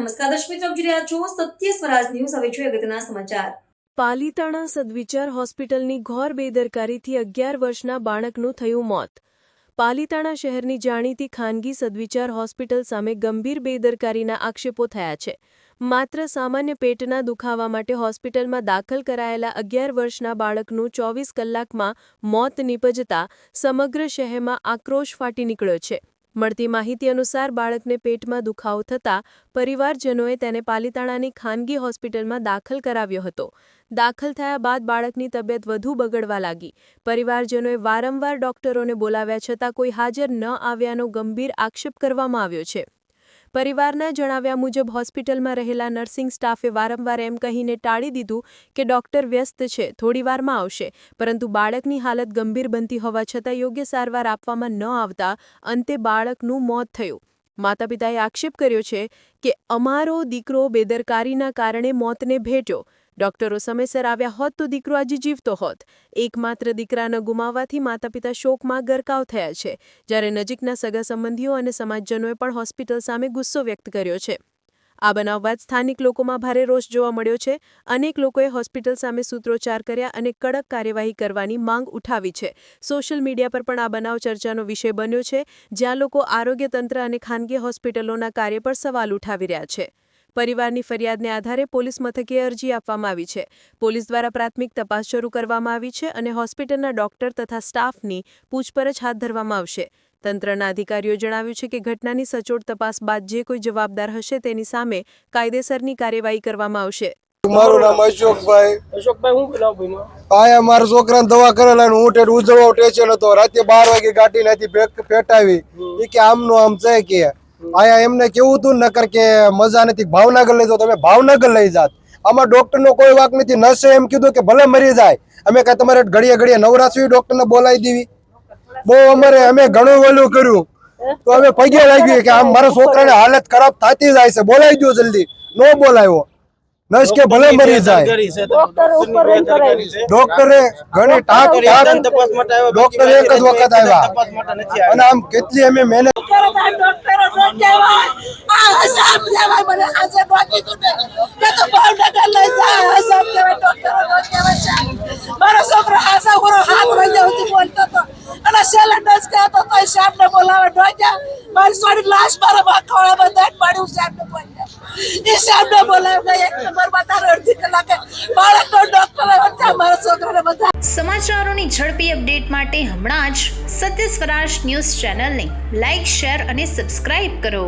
નમસ્કાર, દર્શક મિત્રો, આપ છો સત્ય સ્વરાજ ન્યૂઝ. હવે જોઈએ અગત્યના સમાચાર. પાલીતાણા સદવિચાર હોસ્પિટલની ઘોર બેદરકારીથી અગિયાર વર્ષના બાળકનું થયું મોત. પાલીતાણા શહેરની જાણીતી ખાનગી સદવિચાર હોસ્પિટલ સામે ગંભીર બેદરકારીના આક્ષેપો થયા છે. માત્ર સામાન્ય પેટના દુખાવા માટે હોસ્પિટલમાં દાખલ કરાયેલા અગિયાર વર્ષના બાળકનું ચોવીસ કલાકમાં મોત નીપજતા સમગ્ર શહેરમાં આક્રોશ ફાટી નીકળ્યો છે. મળતી માહિતી અનુસાર બાળકને પેટમાં દુખાવો થતાં પરિવારજનોએ તેને પાલીતાણાની ખાનગી હોસ્પિટલમાં દાખલ કરાવ્યો હતો. દાખલ થયા બાદ બાળકની તબિયત વધુ બગડવા લાગી. પરિવારજનોએ વારંવાર ડોક્ટરોને બોલાવ્યા છતાં કોઈ હાજર ન આવ્યાનો ગંભીર આક્ષેપ કરવામાં આવ્યો છે. પરિવારના જણાવ્યા મુજબ હોસ્પિટલમાં રહેલા નર્સિંગ સ્ટાફે વારંવાર એમ કહીને ટાળી દીધું કે ડોક્ટર વ્યસ્ત છે, થોડી વારમાં આવશે. પરંતુ બાળકની હાલત ગંભીર બનતી હોવા છતાં યોગ્ય સારવાર આપવામાં ન આવતા અંતે બાળકનું મોત થયું. માતા પિતાએ આક્ષેપ કર્યો છે કે, અમારો દીકરો બેદરકારીના કારણે મોતને ભેટ્યો. ડોક્ટરો સમયસર આવ્યા હોત તો દીકરો આજે જીવતો હોત. એકમાત્ર દીકરાને ગુમાવવાથી માતા પિતા શોકમાં ગરકાવ થયા છે. જ્યારે નજીકના સગા સંબંધીઓ અને સમાજજનોએ પણ હોસ્પિટલ સામે ગુસ્સો વ્યક્ત કર્યો છે. આ બનાવ બાદ સ્થાનિક લોકોમાં ભારે રોષ જોવા મળ્યો છે. અનેક લોકોએ હોસ્પિટલ સામે સૂત્રોચ્ચાર કર્યા અને કડક કાર્યવાહી કરવાની માંગ ઉઠાવી છે. સોશિયલ મીડિયા પર પણ આ બનાવ ચર્ચાનો વિષય બન્યો છે, જ્યાં લોકો આરોગ્ય તંત્ર અને ખાનગી હોસ્પિટલોના કાર્ય પર સવાલ ઉઠાવી રહ્યા છે. પરિવારની ફરિયાદને આધારે પોલીસ મથકે અરજી આપવામાં આવી છે. પોલીસ દ્વારા પ્રાથમિક તપાસ શરૂ કરવામાં આવી છે અને હોસ્પિટલના ડોક્ટર તથા સ્ટાફની પૂછપરછ હાથ ધરવામાં આવશે. તંત્રના અધિકારીઓ જણાવ્યું છે કે ઘટનાની સચોટ તપાસ બાદ જે કોઈ જવાબદાર હશે તેની સામે કાયદેસરની કાર્યવાહી કરવામાં આવશે. મારું નામ અશોકભાઈ. અશોકભાઈ હું બનાવ ભાઈમાં આયા મારા છોકરાને દવા કરેલા હું ઉજવવા ટેન્શન હતો. રાતે બાર વાગે ગાડી નાથી પેટાવી કે આમનું આમ છે કે. આયા એમને કેવું હતું? નકર કે મજા નથી. ભાવનગર લઈ જાઓ તમે. ભાવનગર લઈ જાત. આમાં ડોક્ટર નો કોઈ વાક નથી. નસે એમ કીધું કે ભલે મરી જાય અમે કઈ તમારે ઘડીએ ઘડીએ નવરાશ્રી ડોક્ટર ને બોલાવી દેવી. બહુ અમારે અમે ઘણું ઓલું કર્યું. તો અમે પગે લાગ્યું કે આમ મારા છોકરાને હાલત ખરાબ થતી જાય છે. બોલાવી દો જલ્દી. નો બોલાવ્યો. નર્સ કે ભલે મરી જાય. ડોક્ટર ઘણી ટાંક ટાંક તપાસ માટે આવ્યા. ડોક્ટર એક જ વખત આવ્યા. તપાસ માટે નથી અને આમ કેટલી અમે મહેનત ડોક્ટરો ડોક્ટરો ન કહેવાય આ હસાબ લેવાય મને આજે બાકી તું ને. કે તો ભાવનગર લઈ જા હસાબ લેવાય ડોક્ટરો કહેવાય છે મારો છોકરો હાસા પૂરો હાથ વળ્યા સુધી બોલતો હતો અને છેલ્લે ડસ કહેતો તો સાહેબને બોલાવે ઢોક્યા મારી સોરી લાશ મારા બાકોળા બધા પાડ્યું સાહેબને બોલ્યા એ સાહેબને બોલાવે એક નંબર બતાવે અડધી કલાકે બાળકનો ડોક્ટર બધા મારા છોકરાને સમાચારોની ઝડપી અપડેટ માટે હમણાં જ સત્ય સ્વરાજ ન્યૂઝ ચેનલને લાઇક શેર અને સબસ્ક્રાઇબ કરો.